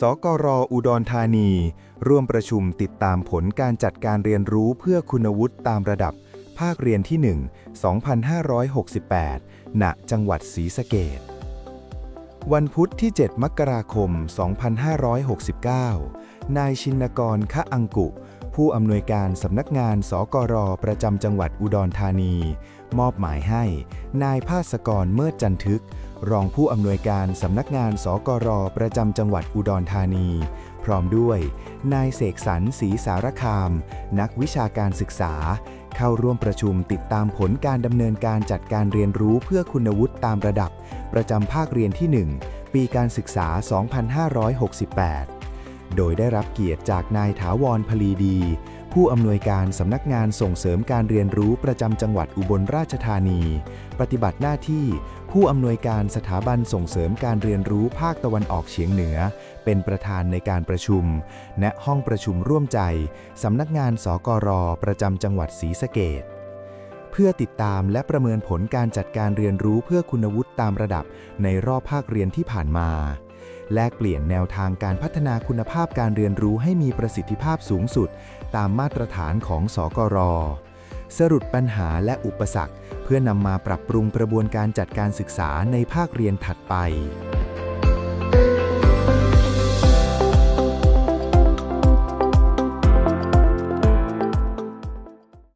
สกรอุดรธานี ร่วมประชุมติดตามผลการจัดการเรียนรู้เพื่อคุณวุฒิตามระดับ ภาคเรียนที่ 1 2568 ณ จังหวัดศรีสะเกษวันพุธที่ 7 มกราคม 2569 นายชินกรคะอังกุ ผู้อำนวยการสำนักงานสกรประจำจังหวัดอุดรธานี มอบหมายให้ นายภาสกรเมิดจันทึก รองผู้อำนวยการสำนักงานสกรประจำจังหวัดอุดรธานี พร้อมด้วย นายเสกสรรศรีสารคาม นักวิชาการศึกษา เข้าร่วมประชุมติดตามผลการดำเนินการจัดการเรียนรู้เพื่อคุณวุฒิตามระดับ ประจำภาคเรียนที่ 1 ปีการศึกษา 2568โดยได้รับเกียรติจากนายถาวรพลีดี ผู้อำนวยการสำนักงานส่งเสริมการเรียนรู้ประจำจังหวัดอุบลราชธานี ปฏิบัติหน้าที่ ผู้อำนวยการสถาบันส่งเสริมการเรียนรู้ภาคตะวันออกเฉียงเหนือ เป็นประธานในการประชุม ณห้องประชุมร่วมใจ สำนักงานสกรประจำจังหวัดศรีสะเกษเพื่อติดตามและประเมินผลการจัดการเรียนรู้เพื่อคุณวุฒิตามระดับในรอบภาคเรียนที่ผ่านมา แลกเปลี่ยนแนวทางการพัฒนาคุณภาพการเรียนรู้ให้มีประสิทธิภาพสูงสุด ตามมาตรฐานของสกร สรุปปัญหาและอุปสรรค เพื่อนำมาปรับปรุงกระบวนการจัดการศึกษาในภาคเรียนถัดไป